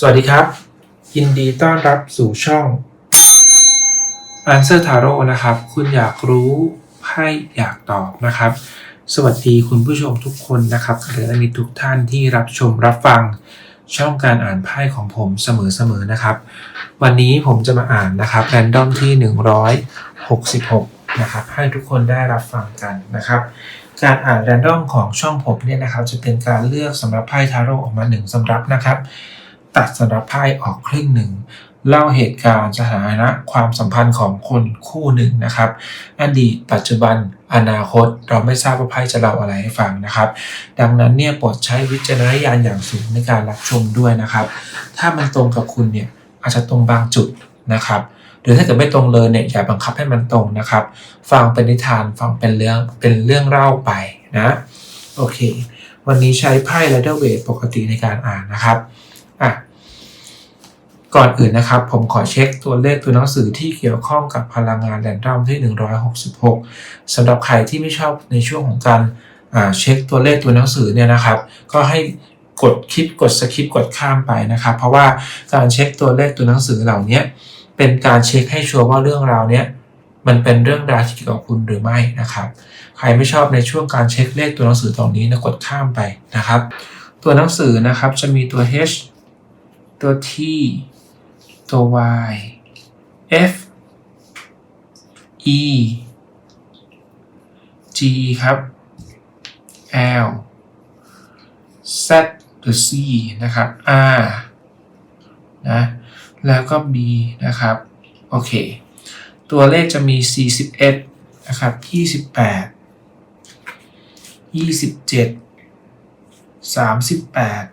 สวัสดีครับ ยินดีต้อนรับสู่ช่อง Answer Tarot นะครับ คุณอยากรู้ไพ่อยากตอบนะครับ สวัสดีคุณผู้ชมทุกคนนะครับและมีทุกท่านที่รับชมรับฟังช่องการอ่านไพ่ของผมเสมอๆนะครับ วันนี้ผมจะมาอ่านนะครับแรนดอมที่ 166 นะครับ ให้ทุกคนได้รับฟังกันนะครับการอ่านแรนดอมของช่องผมเนี่ยนะครับ จะเป็นการเลือกสำหรับไพ่ทาโร่ออกมาหนึ่งสำรับนะครับ ตัดสำหรับไพ่ออกครึ่งหนึ่งเล่าเหตุการณ์สถานะความสัมพันธ์ของคนคู่หนึ่งนะครับ อดีตปัจจุบันอนาคตเราไม่ทราบว่าไพ่จะเล่าอะไรให้ฟังนะครับ ดังนั้นเนี่ยโปรดใช้วิจารณญาณอย่างสูงในการรับชมด้วยนะครับ ถ้ามันตรงกับคุณเนี่ยอาจจะตรงบางจุดนะครับ หรือถ้าเกิดไม่ตรงเลยเนี่ยอย่าบังคับให้มันตรงนะครับ ฟังเป็นนิทานฟังเป็นเรื่องเป็นเรื่องเล่าไปนะโอเค วันนี้ใช้ไพ่ Rider Waite ปกติในการอ่านนะครับ ก่อนอื่นนะครับ ผมขอเช็คตัวเลขตัวหนังสือที่เกี่ยวข้องกับพลังงานแรนดอมที่ 166สำหรับใครที่ไม่ชอบในช่วงของการเช็คตัวเลขตัวหนังสือเนี่ยนะครับ ก็ให้กดคลิปกดสคิปกดข้ามไปนะครับ เพราะว่าการเช็คตัวเลขตัวหนังสือเหล่านี้เป็นการเช็คให้ชัวร์ว่าเรื่องราวเนี้ยมันเป็นเรื่องราวที่เกี่ยวกับคุณหรือไม่นะครับ ใครไม่ชอบในช่วงการเช็คเลขตัวหนังสือตรงนี้นะกดข้ามไปนะครับ ตัวหนังสือนะครับจะมีตัว H ตัว T ตัว Y F E G ครับ L Z หรือ C นะครับ R นะแล้วก็ B นะครับ โอเค ตัวเลขจะมี 41 นะครับ 28 27 38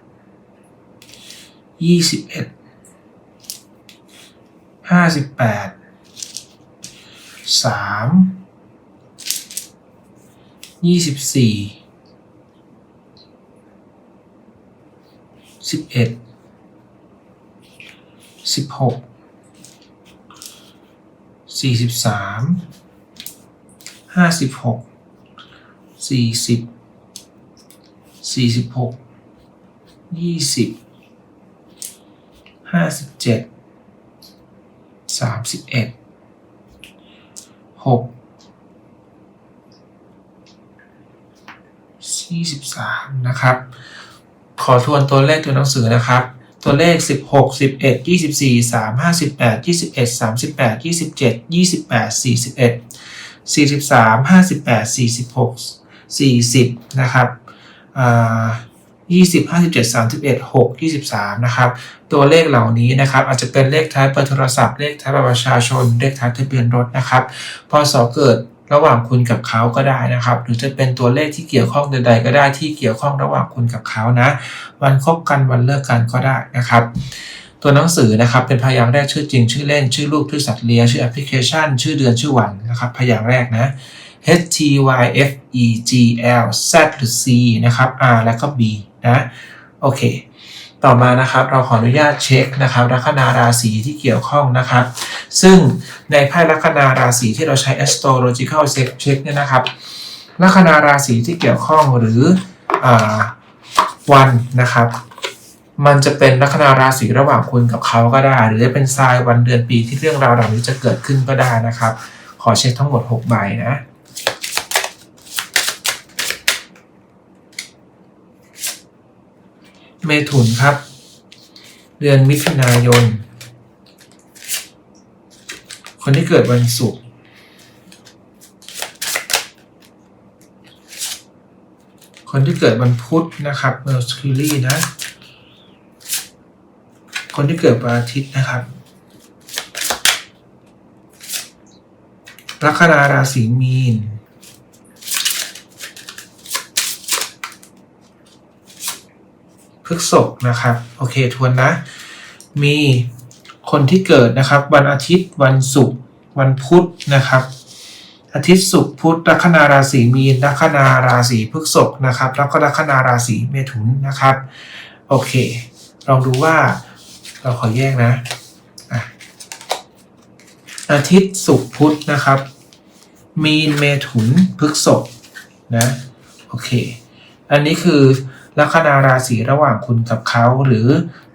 21 58 3 24 11 16สี่สิบสามห้าสิบหกสี่สิบสี่สิบหกยี่สิบห้าสิบเจ็ดามสิบเอ็ดหกสี่สิบสามนะครับ ขอทวนตัวเลขตัวหนังสือนะครับ ตัวเลข 16 11 24 3 58 21 38 27 28 41 43 58 46 40 นะครับอ่า20 57 31 6 23 นะครับ ตัวเลขเหล่านี้นะครับอาจจะเป็นเลขท้ายเบอร์โทรศัพท์เลขท้ายบัตรประชาชน เลขท้ายทะเบียนรถนะครับพศเกิดระหว่างคุณกับเขาก็ได้นะครับ หรือจะเป็นตัวเลขที่เกี่ยวข้องใด ๆ ก็ได้ที่เกี่ยวข้องระหว่างคุณกับเขานะ วันคบกันวันเลิกกันก็ได้นะครับ ตัวหนังสือนะครับเป็นพยางค์แรกชื่อจริง ชื่อเล่นชื่อลูกชื่อสัตว์เลี้ยงชื่อแอปพลิเคชัน ชื่อเดือนชื่อวันนะครับพยางค์แรกนะ H T Y F E G L Z หรือ C นะครับ R และก็ B นะโอเค ต่อมานะครับเราขออนุญาตเช็คนะครับลัคนาราศีที่เกี่ยวข้องนะครับ ซึ่งในไพ่ลัคนาราศีที่เราใช้ astrological check check เนี่ยนะครับลัคนาราศีที่เกี่ยวข้องหรืออวันนะครับ มันจะเป็นลัคนาราศีระหว่างคุณกับเขาก็ได้ หรือจะเป็นทรายวันเดือนปีที่เรื่องราวเหล่านี้จะเกิดขึ้นก็ได้นะครับ ขอเช็คทั้งหมด 6 ใบนะ เมถุนครับ เดือนมิถุนายน คนที่เกิดวันศุกร์คนที่เกิดวันพุธนะครับ Mercury นะ คนที่เกิดวันอาทิตย์นะครับลัคนาราศีมีน พฤกษภนะครับโอเคทวนนะ มีคนที่เกิดนะครับ วันอาทิตย์วันศุกร์วันพุธนะครับ อาทิตย์ศุกร์พุธลัคนาราศีมีนลัคนาราศีพฤกษภนะครับ แล้วก็ลัคนาราศีเมถุนนะครับโอเค ลองดูว่าเราขอแยกนะ อาทิตย์ศุกร์พุธนะครับ มีนเมถุนพฤกษภนะโอเค อันนี้คือ ลัคนาราศีระหว่างคุณกับเขา หรือ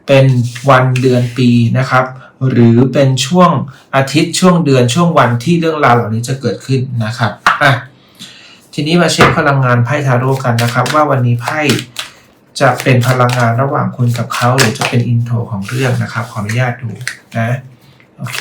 เป็นวันเดือนปีนะครับ หรือเป็นช่วงอาทิตย์ช่วงเดือนช่วงวันที่เรื่องราวเหล่านี้จะเกิดขึ้นนะครับอะทีนี้มาเช็คพลังงานไพ่ทาโร่กันนะครับ ว่าวันนี้ไพ่จะเป็นพลังงานระหว่างคุณกับเขา หรือจะเป็นอินโทรของเรื่องนะครับ ขออนุญาตดูนะ โอเค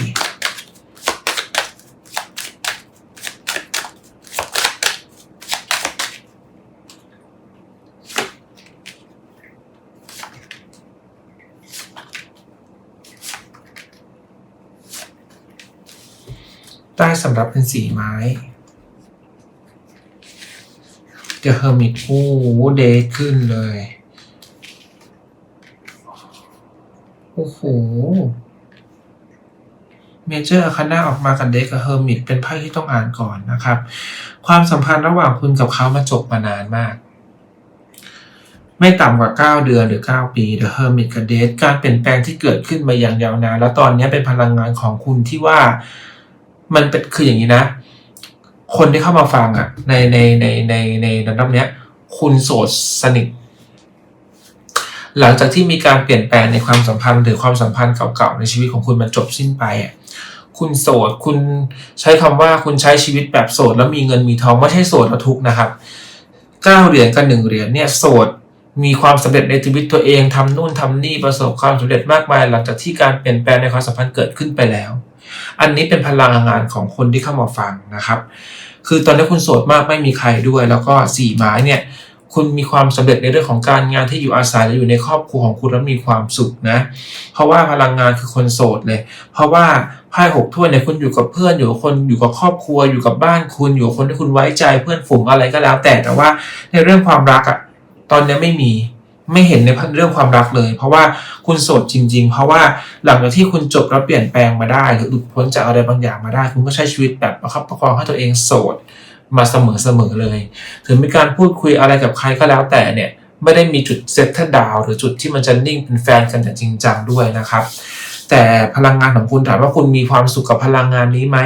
ได้สำหรับเป็นสีไม้ The Hermit โอ้โหเดทขึ้นเลย โอ้โหเมเจอร์คณะออกมากับเดทกับเฮอร์มิตเป็นไพ่ที่ต้องอ่านก่อนนะครับ ความสัมพันธ์ระหว่างคุณกับเขามาจบมานานมาก ไม่ต่ำกว่า 9 เดือนหรือ 9 ปี The Hermit กับ Death การเปลี่ยนแปลงที่เกิดขึ้นมาอย่างยาวนาน แล้วตอนนี้เป็นพลังงานของคุณที่ว่า มันเป็นคืออย่างนี้นะ คนที่เข้ามาฟังอะ ในในในในในระดับเนี้ย คุณโสดสนิทหลังจากที่มีการเปลี่ยนแปลงในความสัมพันธ์หรือความสัมพันธ์เก่าๆในชีวิตของคุณมันจบสิ้นไปอะคุณโสดคุณใช้คำว่าคุณใช้ชีวิตแบบโสดแล้วมีเงินมีทองไม่ใช่โสดแล้วทุกนะครับเก้าเหรียญกับหนึ่งเหรียญเนี่ยโสดมีความสำเร็จในชีวิตตัวเองทำนู่นทำนี่ประสบความสำเร็จมากมาย หลังจากที่การเปลี่ยนแปลงในความสัมพันธ์เกิดขึ้นไปแล้ว อันนี้เป็นพลังงานของคนที่เข้ามาฟังนะครับ คือตอนนี้คุณโสดมากไม่มีใครด้วย แล้วก็สี่ไม้เนี่ยคุณมีความสำเร็จในเรื่องของการงานที่อยู่อาศัยและอยู่ในครอบครัวของคุณแล้วมีความสุขนะ เพราะว่าพลังงานคือคนโสดเลย เพราะว่าไพ่หกถ้วยเนี่ยคุณอยู่กับเพื่อนอยู่กับคนอยู่กับครอบครัวอยู่กับบ้านคุณอยู่กับคนที่คุณไว้ใจเพื่อนฝูงอะไรก็แล้ว แต่แต่ว่าในเรื่องความรักอะตอนนี้ไม่มี ไม่เห็นในเรื่องความรักเลย เพราะว่าคุณโสดจริง ๆ เพราะว่าหลังจากที่คุณจบแล้วเปลี่ยนแปลงมาได้ หรือหลุดพ้นจากอะไรบางอย่างมาได้ คุณก็ใช้ชีวิตแบบประคับประคองให้ตัวเองโสดมาเสมอๆเลย ถึงมีการพูดคุยอะไรกับใครก็แล้วแต่เนี่ยไม่ได้มีจุดเซตเตอดาวหรือจุดที่มันจะนิ่งเป็นแฟนกันอย่างจริงจังด้วยนะครับ แต่พลังงานของคุณถามว่าคุณมีความสุขกับพลังงานนี้ไหม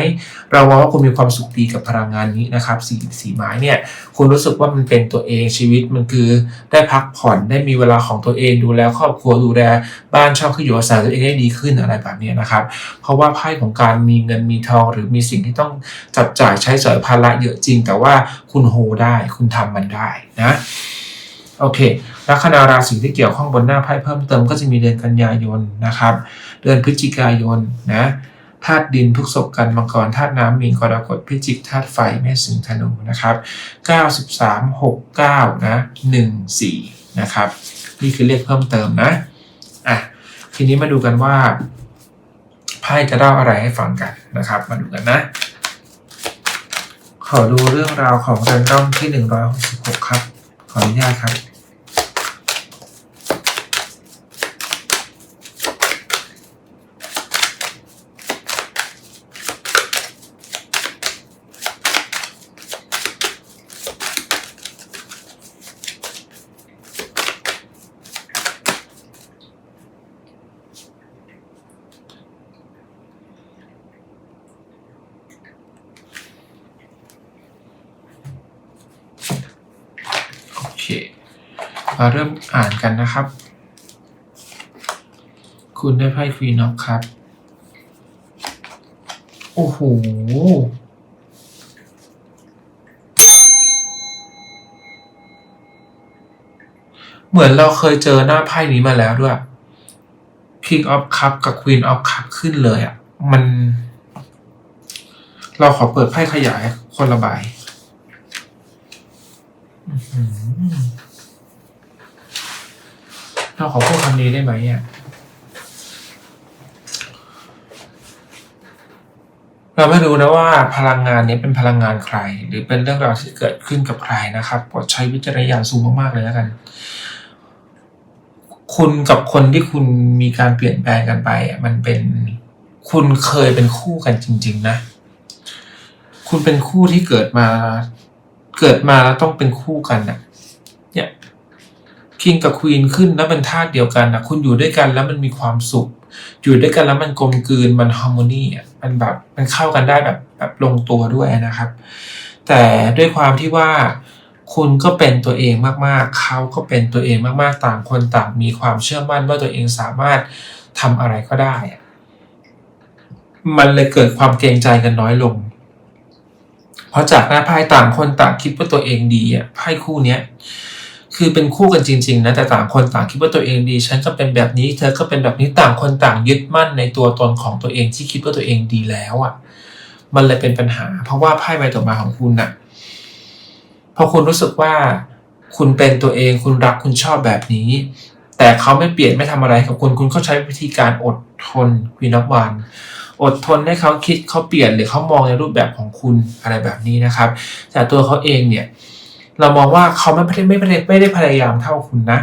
เราว่าคุณมีความสุขดีกับพลังงานนี้นะครับ สีสีไม้เนี่ย คุณรู้สึกว่ามันเป็นตัวเองชีวิตมันคือ ได้พักผ่อนได้มีเวลาของตัวเองดูแลครอบครัวดูแลบ้านช่องที่อยู่อาศัยตัวเองได้ดีขึ้นอะไรแบบนี้นะครับ เพราะว่าไพ่ของการมีเงินมีทองหรือมีสิ่งที่ต้องจับจ่ายใช้สอยภาระเยอะจริง แต่ว่าคุณโฮได้คุณทำมันได้นะ โอเค ลัคนาราศีที่เกี่ยวข้องบนหน้าไพ่เพิ่มเติมก็จะมีเดือนกันยายนนะครับ เดือนพฤศจิกายนนะธาตุดินทุกศพกันมังกรธาตุน้ำมีนกรกฎพิจิกธาตุไฟแม่สิงห์ธนูนะครับ 93 69 นะ 14 นะครับ นี่คือเลขเพิ่มเติมนะอะทีนี้มาดูกันว่าไพ่จะเล่าอะไรให้ฟังกันนะครับ มาดูกันนะ ขอดูเรื่องราวของเรนดอมที่ 166 ครับ ขออนุญาตครับ โอเค มาเริ่มอ่านกันนะครับ คุณได้ไพ่ควีน็อฟครับ โอ้โห เหมือนเราเคยเจอหน้าไพ่นี้มาแล้วด้วย King of Cup กับ Queen of Cup ขึ้นเลยอะ มัน เราขอเปิดไพ่ขยายคนละใบอื เราขอพูดคำนี้ได้ไหมอะเราไม่รู้นะว่าพลังงานนี้เป็นพลังงานใคร หรือเป็นเรื่องราวที่เกิดขึ้นกับใครนะครับโปรดใช้วิจารณญาณสูงมากๆเลยแล้วกัน คุณกับคนที่คุณมีการเปลี่ยนแปลงกันไปอะมันเป็นคุณเคยเป็นคู่กันจริง ๆ นะ คุณเป็นคู่ที่เกิดมา เกิดมาแล้วต้องเป็นคู่กันน่ะ คิงกับควีนขึ้นแล้วเป็นธาตุเดียวกันนะคุณอยู่ด้วยกันแล้วมันมีความสุข อยู่ด้วยกันแล้วมันกลมกลืนมันฮาร์โมนีอะมันแบบมันเข้ากันได้แบบแบบลงตัวด้วยนะครับ แต่ด้วยความที่ว่าคุณก็เป็นตัวเองมากๆ เขาก็เป็นตัวเองมากๆ ต่างคนต่างมีความเชื่อมั่นว่าตัวเองสามารถทำอะไรก็ได้อะมันเลยเกิดความเกรงใจกันน้อยลง เพราะจากหน้าไพ่ต่างคนต่างคิดว่าตัวเองดีอะไพ่คู่เนี้ย คือเป็นคู่กันจริง ๆ นะแต่ต่างคนต่างคิดว่าตัวเองดี ฉันก็เป็นแบบนี้ เธอก็เป็นแบบนี้ต่างคนต่างยึดมั่นในตัวตนของตัวเองที่คิดว่าตัวเองดีแล้วอะ มันเลยเป็นปัญหา เพราะว่าไพ่ใบต่อมาของคุณน่ะพอคุณรู้สึกว่าคุณเป็นตัวเองคุณรักคุณชอบแบบนี้ แต่เขาไม่เปลี่ยนไม่ทำอะไรกับคุณคุณก็ใช้วิธีการอดทนวีนอฟวันอดทนให้เขาคิดเขาเปลี่ยนหรือเขามองในรูปแบบของคุณอะไรแบบนี้นะครับ แต่ตัวเขาเองเนี่ย เรามองว่าเขาไม่ได้ไม่ได้ไม่ได้พยายามเท่าคุณนะ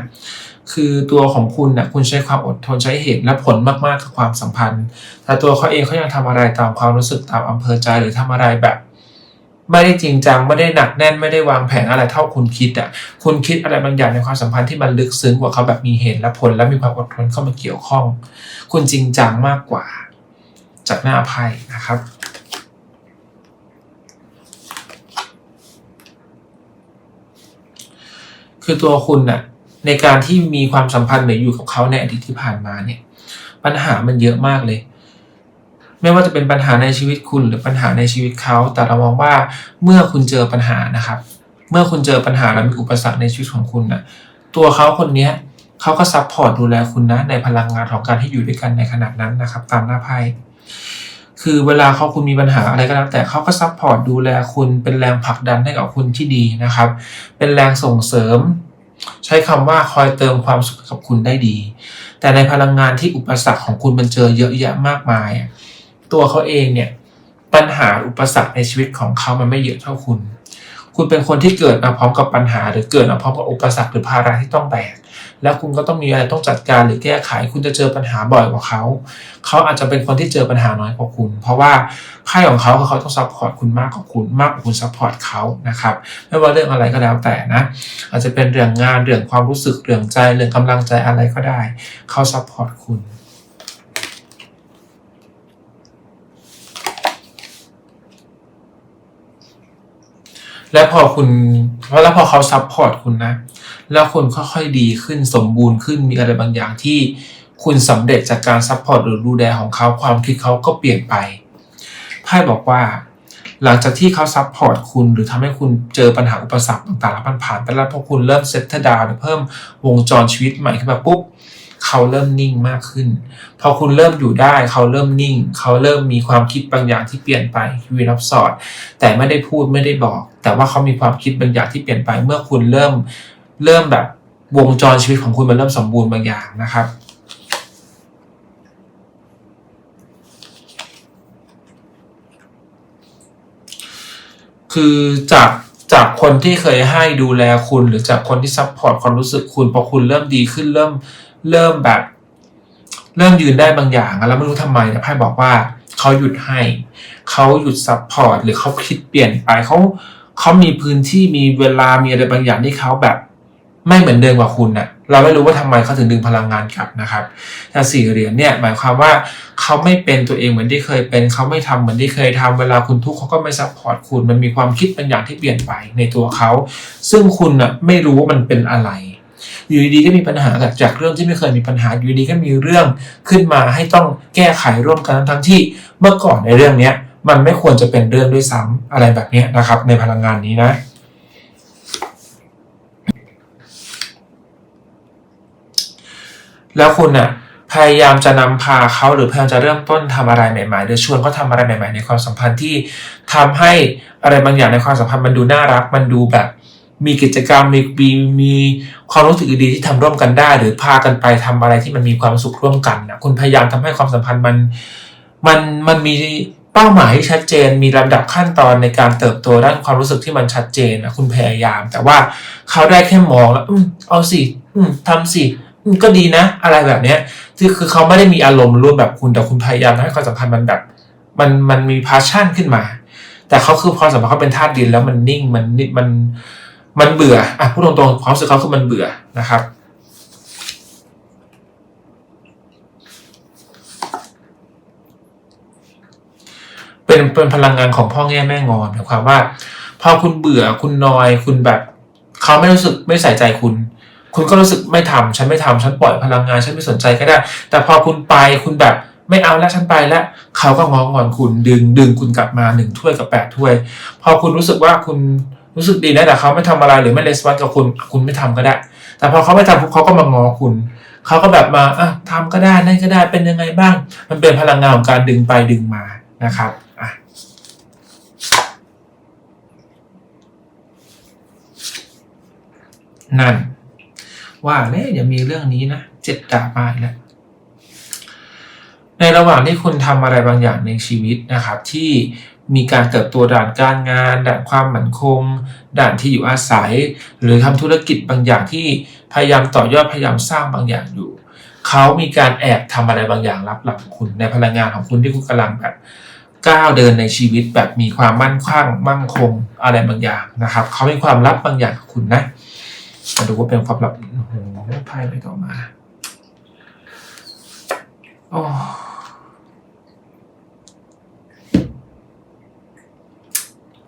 คือตัวของคุณนะคุณใช้ความอดทนใช้เหตุและผลมากๆกับความสัมพันธ์ แต่ตัวเขาเองเขายังทำอะไรตามความรู้สึกตามอำเภอใจหรือทำอะไรแบบ ไม่ได้จริงจังไม่ได้หนักแน่นไม่ได้วางแผนอะไรเท่าคุณคิดอะคุณคิดอะไรบางอย่างในความสัมพันธ์ที่มันลึกซึ้งกว่าเขาแบบมีเหตุและผล และมีความอดทนเข้ามาเกี่ยวข้อง คุณจริงจังมากกว่าจากหน้าไพ่นะครับ คือตัวคุณน่ะในการที่มีความสัมพันธ์หรืออยู่กับเขาในอดีตที่ผ่านมาเนี่ย ปัญหามันเยอะมากเลย ไม่ว่าจะเป็นปัญหาในชีวิตคุณหรือปัญหาในชีวิตเขา แต่เรามองว่าเมื่อคุณเจอปัญหานะครับ เมื่อคุณเจอปัญหาและมีอุปสรรคในชีวิตของคุณน่ะ ตัวเขาคนเนี้ยเขาก็ซัพพอร์ตดูแลคุณนะในพลังงานของการที่อยู่ด้วยกันในขณะนั้นนะครับ ตามหน้าไพ่ คือเวลาเขาคุณมีปัญหาอะไรก็แล้วแต่เขาก็ซัพพอร์ตดูแลคุณเป็นแรงผลักดันให้กับคุณที่ดีนะครับ เป็นแรงส่งเสริม ใช้คำว่าคอยเติมความสุขกับคุณได้ดี แต่ในพลังงานที่อุปสรรคของคุณมันเจอเยอะแยะมากมาย ตัวเขาเองเนี่ยปัญหาอุปสรรคในชีวิตของเขามันไม่เยอะเท่าคุณ คุณเป็นคนที่เกิดมาพร้อมกับปัญหา หรือเกิดมาพร้อมกับอุปสรรคหรือภาระที่ต้องแบกแล้วคุณก็ต้องมีอะไรต้องจัดการหรือแก้ไข คุณจะเจอปัญหาบ่อยกว่าเขา เขาอาจจะเป็นคนที่เจอปัญหาน้อยกว่าคุณ เพราะว่าไพ่ของเขาคือเขาต้องซัพพอร์ตคุณมากกว่าคุณมากกว่าคุณซัพพอร์ตเขานะครับ ไม่ว่าเรื่องอะไรก็แล้วแต่นะ อาจจะเป็นเรื่องงานเรื่องความรู้สึกเรื่องใจเรื่องกำลังใจอะไรก็ได้ เขาซัพพอร์ตคุณ และพอคุณแล้วพอเขาซัพพอร์ตคุณนะ แล้วคุณค่อยๆดีขึ้นสมบูรณ์ขึ้นมีอะไรบางอย่างที่คุณสำเร็จจากการซัพพอร์ตหรือดูแลของเขาความคิดเขาก็เปลี่ยนไปไพ่บอกว่า หลังจากที่เขาซัพพอร์ตคุณหรือทำให้คุณเจอปัญหาอุปสรรคต่างๆแล้วมันผ่านไปแล้วพอคุณเริ่มเซตเตอร์ดาวหรือเพิ่มวงจรชีวิตใหม่ขึ้นมาปุ๊บ เขาเริ่มนิ่งมากขึ้น พอคุณเริ่มอยู่ได้เขาเริ่มนิ่ง เขาเริ่มมีความคิดบางอย่างที่เปลี่ยนไปวีรับสอด แต่ไม่ได้พูดไม่ได้บอก แต่ว่าเขามีความคิดบางอย่างที่เปลี่ยนไป เมื่อคุณเริ่มเริ่มแบบวงจรชีวิตของคุณมันเริ่มสมบูรณ์บางอย่างนะครับคือจากจากคนที่เคยให้ดูแลคุณหรือจากคนที่ซัพพอร์ตความรู้สึกคุณพอคุณเริ่มดีขึ้นเริ่ม เริ่มแบบ เริ่มยืนได้บางอย่างแล้วไม่รู้ทำไมแต่ไพ่บอกว่าเขาหยุดให้เขาหยุดซัพพอร์ตหรือเขาคิดเปลี่ยนไปเขาเขามีพื้นที่มีเวลามีอะไรบางอย่างที่เขาแบบ ไม่เหมือนเดิมกว่าคุณน่ะ เราไม่รู้ว่าทำไมเขาถึงดึงพลังงานกลับนะครับแต่สี่เหรียญเนี่ยหมายความว่าเขาไม่เป็นตัวเองเหมือนที่เคยเป็นเขาไม่ทำเหมือนที่เคยทำเวลาคุณทุกข์เขาก็ไม่ซัพพอร์ตคุณมันมีความคิดบางอย่างที่เปลี่ยนไปในตัวเขาซึ่งคุณน่ะไม่รู้ว่ามันเป็นอะไร อยู่ดีๆก็มีปัญหาจากเรื่องที่ไม่เคยมีปัญหาอยู่ดีก็มีเรื่องขึ้นมาให้ต้องแก้ไขร่วมกันทั้งที่เมื่อก่อนในเรื่องเนี้ยมันไม่ควรจะเป็นเรื่องด้วยซ้ำอะไรแบบนี้นะครับ ในพลังงานนี้นะ แล้วคุณน่ะพยายามจะนำพาเขาหรือพยายามจะเริ่มต้นทำอะไรใหม่ๆหรือชวนเขาทำอะไรใหม่ ๆ ในความสัมพันธ์ที่ทำให้อะไรบางอย่างในความสัมพันธ์มันดูน่ารักมันดูแบบ มีกิจกรรมมีมีมีความรู้สึกดีที่ทำร่วมกันได้ หรือพากันไปทำอะไรที่มันมีความสุขร่วมกันนะคุณพยายามทำให้ความสัมพันธ์มันมันมันมีเป้าหมายที่ชัดเจน มีลำดับขั้นตอนในการเติบโตด้านความรู้สึกที่มันชัดเจนนะคุณพยายาม แต่ว่าเขาได้แค่มองแล้วอืมเอาสิอืมทำสิอืมก็ดีนะ อะไรแบบเนี้ยคือคือเขาไม่ได้มีอารมณ์ร่วมแบบคุณแต่คุณพยายามทำให้ความสัมพันธ์มันแบบ มันมันมีพาชั่นขึ้นมา แต่เขาคือความสัมพันธ์เขาเป็นธาตุดินแล้วมันนิ่งมันนิมัน มันเบื่ออะพูดตรงๆความรู้สึกเขาคือมันเบื่อนะครับ เป็นเป็นพลังงานของพ่อแง่แม่งอนหมายความว่า พอคุณเบื่อคุณนอยคุณแบบเขาไม่รู้สึกไม่ใส่ใจคุณ คุณก็รู้สึกไม่ทำฉันไม่ทำฉันปล่อยพลังงานฉันไม่สนใจก็ได้ แต่พอคุณไปคุณแบบไม่เอาแล้วฉันไปแล้วเขาก็งองอนคุณดึงดึงคุณกลับมาหนึ่งถ้วยกับแปดถ้วย พอคุณรู้สึกว่าคุณ รู้สึกดีนะแต่เขาไม่ทำอะไรหรือไม่レスปอนกับคุณคุณไม่ทำก็ได้ แต่พอเขาไม่ทำเขาก็มางอคุณเขาก็แบบมาอะทำก็ได้นั่นก็ได้เป็นยังไงบ้าง มันเป็นพลังงานของการดึงไปดึงมานะครับอะนั่น ว่าเนี่ยอย่ามีเรื่องนี้นะเจ็ดดาบมาแล้วในระหว่างที่คุณทำอะไรบางอย่างในชีวิตนะครับ ที่ มีการเติบโตด่านการงานด่านความมั่นคงด่านที่อยู่อาศัย หรือทำธุรกิจบางอย่างที่พยายามต่อยอดพยายามสร้างบางอย่างอยู่ เขามีการแอบทำอะไรบางอย่างรับหลังคุณในพลังงานของคุณที่คุณกำลังแบบก้าวเดินในชีวิตแบบมีความมั่นคงมั่งคงอะไรบางอย่างนะครับ เขามีความลับบางอย่างกับคุณนะมาดูว่าเป็นความลับโอ้โหไพ่ไม่ต่อมาโอ้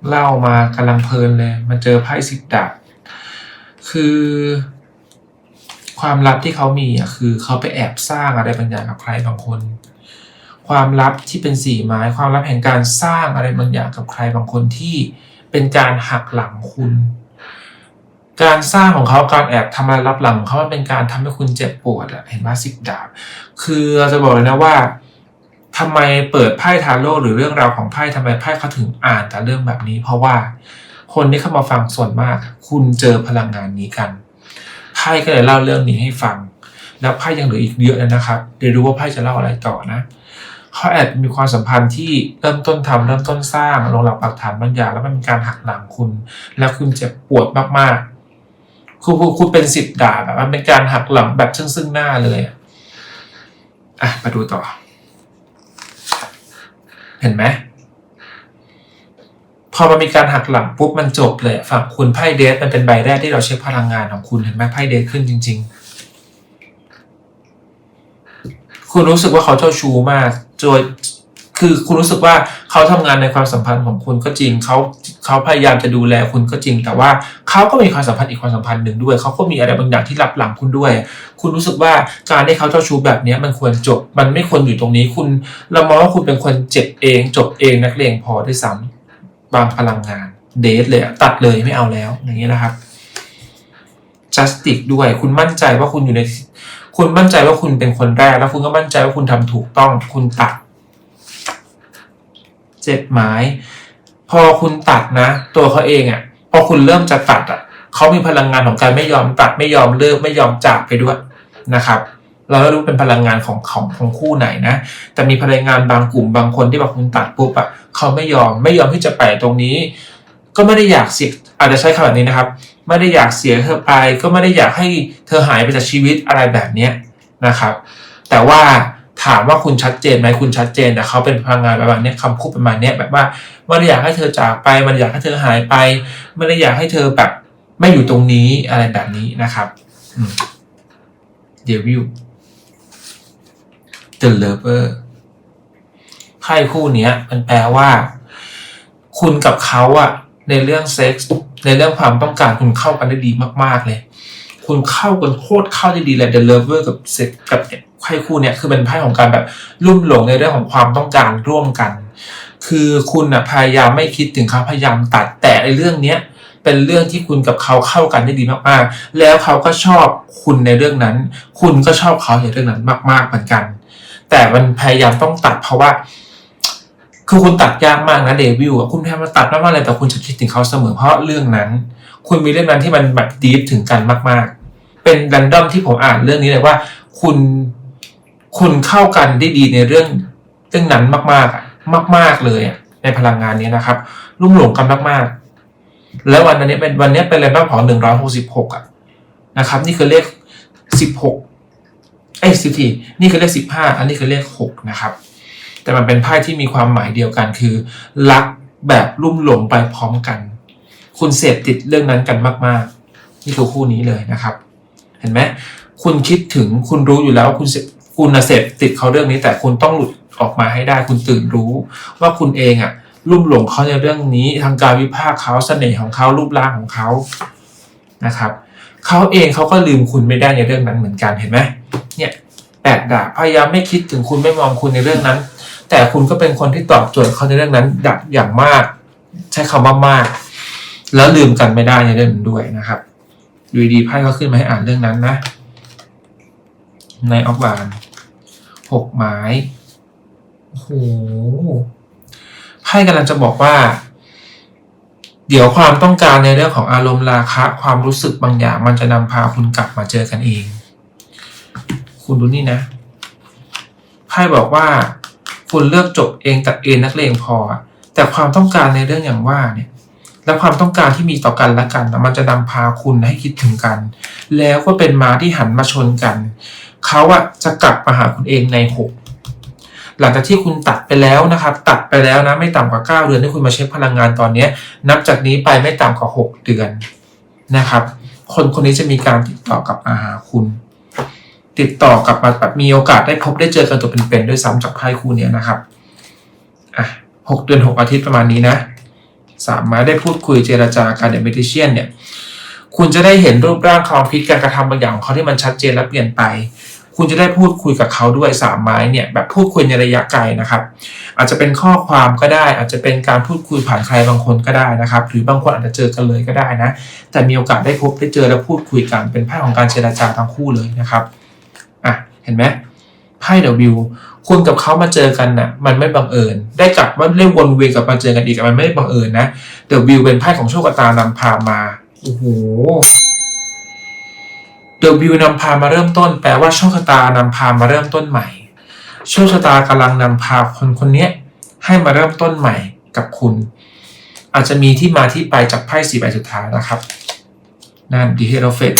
เล่ามากำลังเพลินเลยมาเจอไพ่สิบดาบคือ ความลับที่เขามีอะคือเขาไปแอบสร้างอะไรบางอย่างกับใครบางคน ความลับที่เป็นสี่ไม้ ความลับแห่งการสร้างอะไรบางอย่างกับใครบางคนที่เป็นการหักหลังคุณ การสร้างของเขาการแอบทำอะไรรับหลังเขามันเป็นการทำให้คุณเจ็บปวดอะเห็นว่าสิบดาบ คือเราจะบอกเลยนะว่า ทำไมเปิดไพ่ทาโร่หรือเรื่องราวของไพ่ทำไมไพ่เขาถึงอ่านแต่เรื่องแบบนี้ เพราะว่าคนที่เข้ามาฟังส่วนมาก คุณเจอพลังงานนี้กันไพ่ก็เลยเล่าเรื่องนี้ให้ฟัง แล้วไพ่ยังเหลืออีกเยอะเลยนะครับเดี๋ยวดูว่าไพ่จะเล่าอะไรต่อนะเขาแอบมีความสัมพันธ์ที่เริ่มต้นทำเริ่มต้นสร้างลงหลักปักฐานบางอย่างแล้วมันเป็นการหักหลังคุณ แล้วคุณเจ็บปวดมากๆคุณคุณคุณเป็นสิบดาบแบบมันเป็นการหักหลังแบบซึ่งซึ่งหน้าเลยอะอะมาดูต่อ เห็นไหมพอมันมีการหักหลังปุ๊บมันจบเลยฝั่งคุณไพ่เดสมันเป็นใบแรกที่เราเช็คพลังงานของคุณเห็นไหมไพ่เดสขึ้นจริง ๆ คุณรู้สึกว่าเขาเจ้าชู้มากโดย คือคุณรู้สึกว่าเขาทำงานในความสัมพันธ์ของคุณก็จริงเขาเขาพยายามจะดูแลคุณก็จริง แต่ว่าเขาก็มีความสัมพันธ์อีกความสัมพันธ์หนึ่งด้วยเขาก็มีอะไรบางอย่างที่รับหลังคุณด้วย คุณรู้สึกว่าการที่เขาเจ้าชู้แบบนี้มันควรจบ มันไม่ควรอยู่ตรงนี้คุณเรามองว่าคุณเป็นคนเจ็บเอง จบเองนักเลงพอด้วยซ้ำบางพลังงาน เดทเลยตัดเลยไม่เอาแล้ว อย่างนี้นะครับ justice ด้วย คุณมั่นใจว่าคุณอยู่ใน คุณมั่นใจว่าคุณเป็นคนแรก แล้วคุณก็มั่นใจว่าคุณทำถูกต้อง คุณตัด เจ็ดไม้พอคุณตัดนะ ตัวเขาเองอะ่ะ พอคุณเริ่มจะตัดอะ่ะเขามีพลังงานของการไม่ยอมตัดไม่ยอมเลิกไม่ยอมจากไปด้วยนะครับเราก็รู้เป็นพลังงานของของของคู่ไหนนะ แต่มีพลังงานบางกลุ่มบางคนที่แบบคุณตัดปุ๊บอะเขาไม่ยอมไม่ยอมที่จะไปตรงนี้ ก็ไม่ได้อยากเสียอาจจะใช้คำแบบนี้นะครับ ไม่ได้อยากเสียเธอไป ก็ไม่ได้อยากให้เธอหายไปจากชีวิตอะไรแบบเนี้ยนะครับ แต่ว่า ถามว่าคุณชัดเจนไหมคุณชัดเจนแต่เขาเป็นพลังงานประมาณเนี้ยคำพูดประมาณเนี้ยแบบว่าม่ได้อยากให้เธอจากไปม่ได้อยากให้เธอหายไปม่ได้อยากให้เธอแบบไม่อยู่ตรงนี้อะไรแบบนี้นะครับเดวิล The Lover ไพ่คู่เนี้ย มันแปลว่า คุณกับเขาอะในเรื่องเซ็กส์ในเรื่องความต้องการคุณเข้ากันได้ดีมาก ๆ เลย คุณเข้ากันโคตรเข้าได้ดีเลย The Lover กับเซ็กกับ ไพ่คู่เนี้ยคือเป็นไพ่ของการแบบลุ่มหลงในเรื่องของความต้องการร่วมกัน คือคุณอะพยายามไม่คิดถึงเขาพยายามตัดแต่ในเรื่องเนี้ยเป็นเรื่องที่คุณกับเขาเข้ากันได้ดีมากๆ แล้วเขาก็ชอบคุณในเรื่องนั้น คุณก็ชอบเขาในเรื่องนั้นมาก ๆเหมือนกัน แต่มันพยายามต้องตัดเพราะว่า คือคุณตัดยากมากนะเดวิลคุณพยายามตัดมากๆเลยแต่คุณจะคิดถึงเขาเสมอเพราะเรื่องนั้น คุณมีเรื่องนั้นที่มันแบบดีฟถึงกันมาก ๆ เป็นรันดอมที่ผมอ่านเรื่องนี้เลยว่า คุณ คุณเข้ากันได้ดีในเรื่องเรื่องนั้นมากๆอะมาก ๆเลยอะในพลังงานนี้นะครับรุ่มหลงกันมากๆ แล้ววันนี้เป็นวันนี้เป็นอะไรบ้างของหนึ่งร้อยหกสิบหกอะนะครับ นี่คือเลขสิบหกเอ้สิทีนี่คือเลขสิบห้าอันนี้คือเลขหกนะครับ แต่มันเป็นไพ่ที่มีความหมายเดียวกันคือ รักแบบลุ่มหลงไปพร้อมกัน คุณเสพติดเรื่องนั้นกันมาก ๆ นี่คือคู่นี้เลยนะครับ เห็นไหมคุณคิดถึงคุณรู้อยู่แล้วว่าคุณเสพ คุณเสพติดเขาเรื่องนี้แต่คุณต้องหลุดออกมาให้ได้ คุณตื่นรู้ ว่าคุณเองอะลุ่มหลงเขาในเรื่องนี้ทางการวิพากษ์เขาเสน่ห์ของเขารูปร่างของเขานะครับเขาเองเขาก็ลืมคุณไม่ได้ในเรื่องนั้นเหมือนกันเห็นไหมเนี่ยแปดดาบพยายามไม่คิดถึงคุณไม่มองคุณในเรื่องนั้น แต่คุณก็เป็นคนที่ตอบโจทย์เขาในเรื่องนั้นดับอย่างมาก ใช้คำว่ามาก แล้วลืมกันไม่ได้ในเรื่องนั้นด้วยนะครับอยู่ดีๆไพ่ก็ขึ้นมาให้อ่านเรื่องนั้นนะในออกบาน หกไม้โอ้โหไพ่กำลังจะบอกว่า เดี๋ยวความต้องการในเรื่องของอารมณ์ราคะ ความรู้สึกบางอย่าง มันจะนำพาคุณกลับมาเจอกันเอง คุณดูนี่นะไพ่บอกว่า คุณเลือกจบเองตัดเองนักเลงพอ แต่ความต้องการในเรื่องอย่างว่าเนี่ยและความต้องการที่มีต่อกันและกันนะมันจะนำพาคุณให้คิดถึงกัน แล้วก็เป็นม้าที่หันมาชนกัน เขาอะจะกลับมาหาคุณเองในหกหลังจากที่คุณตัดไปแล้วนะครับ ตัดไปแล้วนะไม่ต่ำกว่า 9 เดือนที่คุณมาเช็คพลังงานตอนนี้ นับจากนี้ไปไม่ต่ำกว่า 6 เดือนนะครับ คนคนนี้จะมีการติดต่อกลับมาหาคุณ ติดต่อกลับมาแบบมีโอกาสได้พบได้เจอกันตัวเป็นๆด้วยซ้ำจากไพ่คู่นี้นะครับอะหกเดือนหกอาทิตย์ประมาณนี้นะสามไม้ได้พูดคุยเจรจาการเดมิทิเชียนเนี่ย คุณจะได้เห็นรูปร่างความคิดการกระทำบางอย่างของเขาที่มันชัดเจนและเปลี่ยนไป คุณจะได้พูดคุยกับเขาด้วยสามไม้เนี่ยแบบพูดคุยในระยะไกลนะครับ อาจจะเป็นข้อความก็ได้ อาจจะเป็นการพูดคุยผ่านใครบางคนก็ได้นะครับ หรือบางคนอาจจะเจอกันเลยก็ได้นะแต่มีโอกาสได้พบได้เจอและพูดคุยกันเป็นไพ่ของการเจรจาทั้งคู่เลยนะครับอะเห็นไหมไพ่เดอะวิวคุณกับเขามาเจอกันน่ะมันไม่บังเอิญ ได้กลับว่าได้วนเวียนกลับมาเจอกันอีกมันไม่บังเอิญนะเดอะวิวเป็นไพ่ของโชคชะตานำพามาโอ้โห เดอะวิวนำพามาเริ่มต้น แปลว่าโชคชะตานำพามาเริ่มต้นใหม่ โชคชะตากำลังนำพาคนคนนี้ให้มาเริ่มต้นใหม่กับคุณ อาจจะมีที่มาที่ไปจากไพ่สี่ใบสุดท้ายนะครับนั่นดีเฮโรเฟต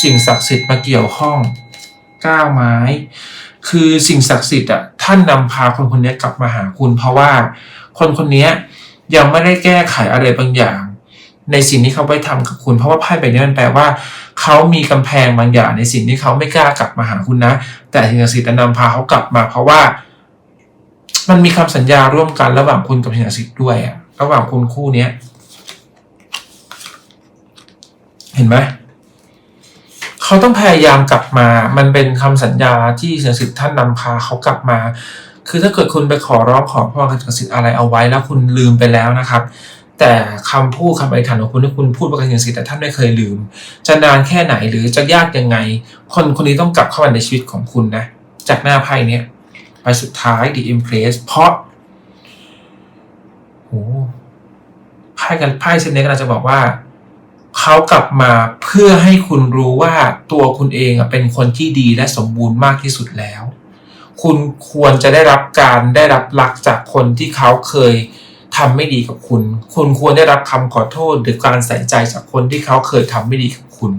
สิ่งศักดิ์สิทธิ์มาเกี่ยวข้องก้าวไม้ คือสิ่งศักดิ์สิทธิ์อะท่านนำพาคนคนนี้กลับมาหาคุณ เพราะว่าคนคนนี้ยังไม่ได้แก้ไขอะไรบางอย่าง ในสิ่งที่เขาไปทำกับคุณ เพราะว่าไพ่ใบนี้มันแปลว่า เขามีกำแพงบางอย่างในสิ่งที่เขาไม่กล้ากลับมาหาคุณนะ แต่สิ่งศักดิ์สิทธิ์นำพาเขากลับมา เพราะว่า มันมีคำสัญญาร่วมกันระหว่างคุณกับสิ่งศักดิ์สิทธิ์ด้วยอะระหว่างคุณคู่เนี้ยเห็นไหมเขาต้องพยายามกลับมา มันเป็นคำสัญญาที่สิ่งศักดิ์สิทธิ์ท่านนำพาเขากลับมา คือถ้าเกิดคุณไปขอร้องขอพรกับสิ่งศักดิ์สิทธิ์อะไรเอาไว้แล้วคุณลืมไปแล้วนะครับ แต่คำพูดคำอธิษฐานของคุณที่คุณพูดกับสิ่งศักดิ์สิทธิ์แต่ท่านไม่เคยลืม จะนานแค่ไหนหรือจะยากยังไง คนคนนี้ต้องกลับเข้ามาในชีวิตของคุณนะ จากหน้าไพ่เนี้ยไปสุดท้าย The Empress เพราะโอ้ไพ่กันไพ่เซนเนกำลังจะบอกว่า เขากลับมาเพื่อให้คุณรู้ว่าตัวคุณเองเป็นคนที่ดีและสมบูรณ์มากที่สุดแล้ว คุณควรจะได้รับการได้รับรักจากคนที่เขาเคย ทำไม่ดีกับคุณ คุณควรได้รับคำขอโทษหรือการใส่ใจจากคนที่เขาเคยทำไม่ดีกับคุณ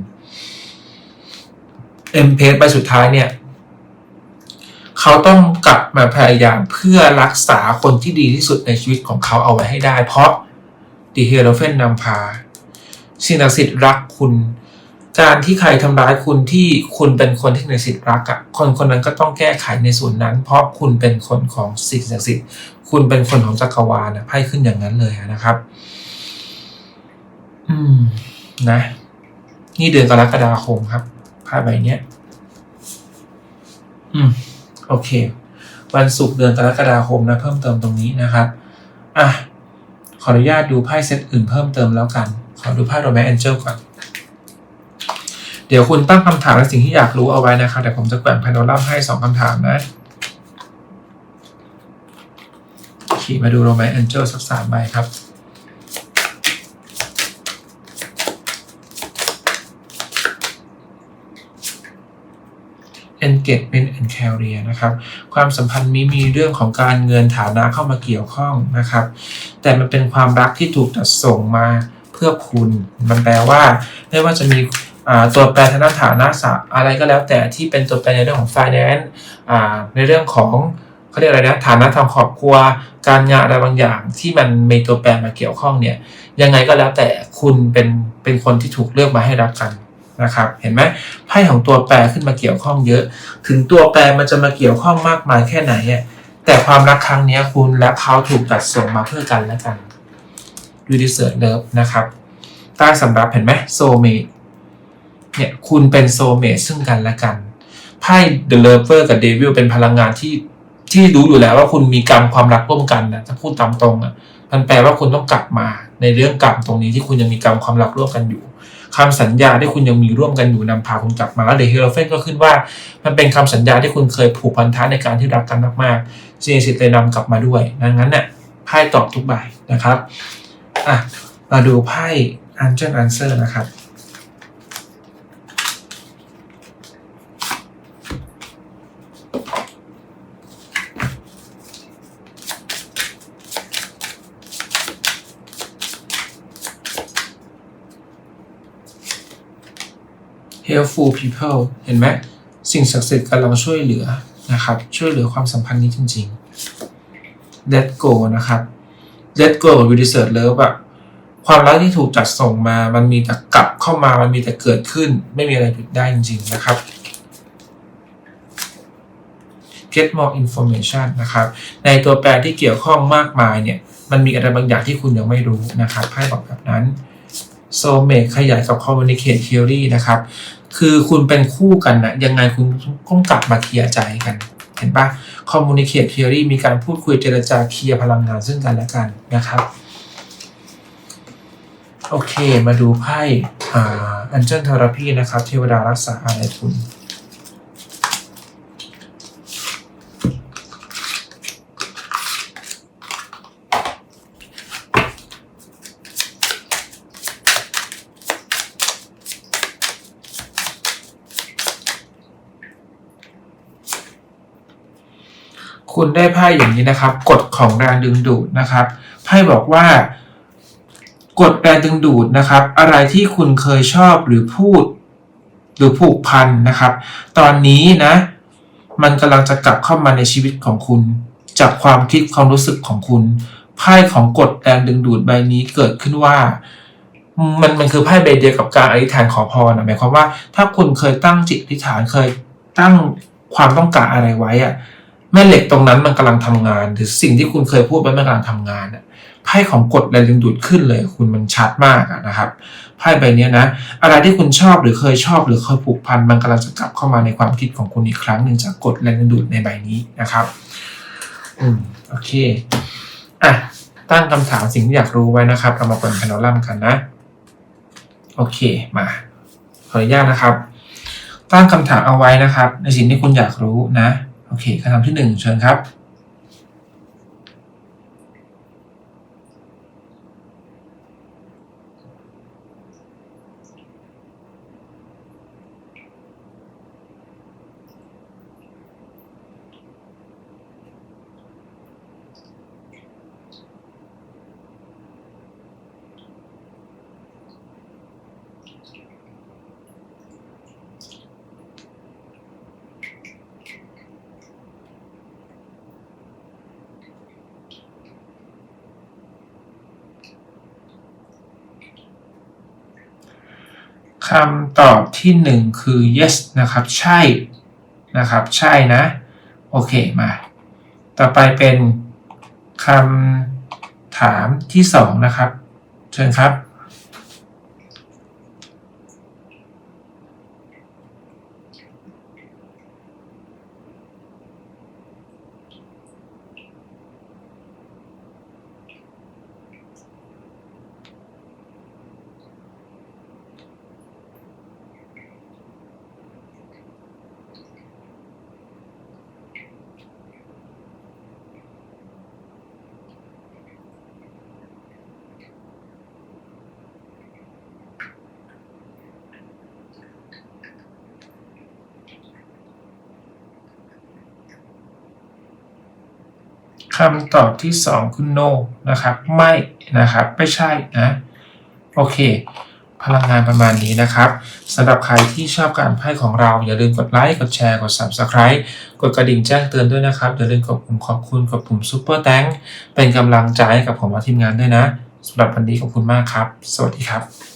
เอ็มเพสใบสุดท้ายเนี่ยเขาต้องกลับมาพยายามเพื่อรักษาคนที่ดีที่สุดในชีวิตของเขาเอาไว้ให้ได้ เพราะดีเฮโรเฟนนำพาสิ่งศักดิ์สิทธิ์รักคุณ การที่ใครทำร้ายคุณที่คุณเป็นคนที่ในสิทธิ์รักอะคนคนนั้นก็ต้องแก้ไขในส่วนนั้น เพราะคุณเป็นคนของสิ่งศักดิ์สิทธิ์ คุณเป็นคนของจักรวาลนะไพ่ขึ้นอย่างนั้นเลยนะครับ อืม นะ นี่เดือนกรกฎาคมครับไพ่ใบเนี้ย อืม โอเค วันศุกร์เดือนกรกฎาคมนะเพิ่มเติมตรงนี้นะครับอะขออนุญาตดูไพ่เซตอื่นเพิ่มเติมแล้วกัน ขอดูไพ่โรแมนแองเจิลก่อนเดี๋ยวคุณตั้งคำถามและสิ่งที่อยากรู้เอาไว้นะครับแต่ผมจะแกว่งแพนโดลัมให้สองคำถามนะ ขี่มาดูโรแมนแองเจิลสักสามใบครับ engagement and career นะครับ ความสัมพันธ์นี้มีเรื่องของการเงินฐานะเข้ามาเกี่ยวข้องนะครับ แต่มันเป็นความรักที่ถูกจัดส่งมาเพื่อคุณ มันแปลว่า ไม่ว่าจะมีตัวแปรทางด้านฐานะอะไรก็แล้วแต่ที่เป็นตัวแปรในเรื่องของ finance อในเรื่องของ เขาเรียกอะไรนะฐานะทางครอบครัว การงานอะไรบางอย่าง ที่มันมีตัวแปรมาเกี่ยวข้องเนี่ย ยังไงก็แล้วแต่คุณเป็นเป็นคนที่ถูกเลือกมาให้รักกันนะครับ เห็นไหมไพ่ของตัวแปรขึ้นมาเกี่ยวข้องเยอะ ถึงตัวแปรมันจะมาเกี่ยวข้องมากมายแค่ไหนอะแต่ความรักครั้งนี้คุณและเขาถูกจัดส่งมาเพื่อกันและกันดูดิเซิร์เลิฟนะครับใต้สำรับเห็นไหมโซเมตเนี่ยคุณเป็นโซเมตซึ่งกันและกันไพ่ The Lover กับ Devil เป็นพลังงานที่ ที่รู้อยู่แล้วว่าคุณมีกรรมความรักร่วมกันนะถ้าพูดตามตรงอะมันแปลว่าคุณต้องกลับมาในเรื่องกรรมตรงนี้ที่คุณยังมีกรรมความรักร่วมกันอยู่คำสัญญาที่คุณยังมีร่วมกันอยู่นำพาคุณกลับมาแล้วเดอะเฮโรเฟนก็ขึ้นว่า มันเป็นคำสัญญาที่คุณเคยผูกพันธะในการที่รักกันมากๆสิ่งสิทธิ์เลยนำกลับมาด้วยดังนั้นเนี่ยไพ่ตอบทุกใบนะครับอะมาดูไพ่ Angel Answer นะครับ helpful people เห็นไหมสิ่งศักดิ์สิทธิ์กำลังช่วยเหลือนะครับช่วยเหลือความสัมพันธ์นี้จริง ๆ let go นะครับ let go กับ we deserve love อะความรักที่ถูกจัดส่งมา มันมีแต่กลับเข้ามา มันมีแต่เกิดขึ้น ไม่มีอะไรหยุดได้จริง ๆ นะครับ get more information นะครับ ในตัวแปรที่เกี่ยวข้องมากมายเนี่ย มันมีอะไรบางอย่างที่คุณยังไม่รู้นะครับไพ่บอกแบบนั้น soulmate ขยายกับ communicate theory นะครับ คือคุณเป็นคู่กันนะยังไงคุณต้องกลับมาเคลียร์ใจกัน เห็นปะ communicate theory มีการพูดคุยเจรจาเคลียร์พลังงานซึ่งกันและกันนะครับ โอเคมาดูไพ่อ่า angel therapy นะครับ เทวดารักษาอะไรคุณ คุณได้ไพ่อย่างนี้นะครับกฎของแรงดึงดูดนะครับไพ่บอกว่ากฎแรงดึงดูดนะครับ อะไรที่คุณเคยชอบหรือพูด หรือผูกพันนะครับ ตอนนี้นะ มันกำลังจะกลับเข้ามาในชีวิตของคุณ จากความคิดความรู้สึกของคุณไพ่ของกฎแรงดึงดูดใบนี้เกิดขึ้นว่า มันมันคือไพ่ใบเดียวกับการอธิษฐานขอพรนะหมายความว่า ถ้าคุณเคยตั้งจิตอธิษฐานเคยตั้งความต้องการอะไรไว้อะ แม่เหล็กตรงนั้นมันกำลังทำงาน หรือสิ่งที่คุณเคยพูดไว้มันกำลังทำงานอะไพ่ของกฎแรงดึงดูดขึ้นเลยคุณมันชัดมากะนะครับไพ่ใบเนี้ยนะ อะไรที่คุณชอบหรือเคยชอบ หรือเคยผูกพันมันกำลังจะกลับเข้ามาในความคิดของคุณอีกครั้งหนึ่งจากกฎแรงดึงดูดในใบนี้นะครับอืมโอเคอะตั้งคำถามสิ่งที่อยากรู้ไว้นะครับเรามาเปิดแพนอลัมกันนะ โอเคมาขออนุญาตนะครับ ตั้งคำถามเอาไว้นะครับ ในสิ่งที่คุณอยากรู้นะ โอเคคำถามที่หนึ่งเชิญครับ คำตอบที่หนึ่งคือ yes นะครับ ใช่นะครับ ใช่นะ โอเคมา ต่อไปเป็นคำถามที่สองนะครับ เชิญครับ คำตอบที่สองคือ no นะครับ ไม่นะครับ ไม่ใช่นะ โอเค พลังงานประมาณนี้นะครับสำหรับใครที่ชอบการไพ่ของเรา อย่าลืมกดไลค์กดแชร์กด subscribe กดกระดิ่งแจ้งเตือนด้วยนะครับ อย่าลืมกดปุ่มขอบคุณกดปุ่ม super thank เป็นกำลังใจให้กับผมและทีมงานด้วยนะสำหรับวันนี้ขอบคุณมากครับ สวัสดีครับ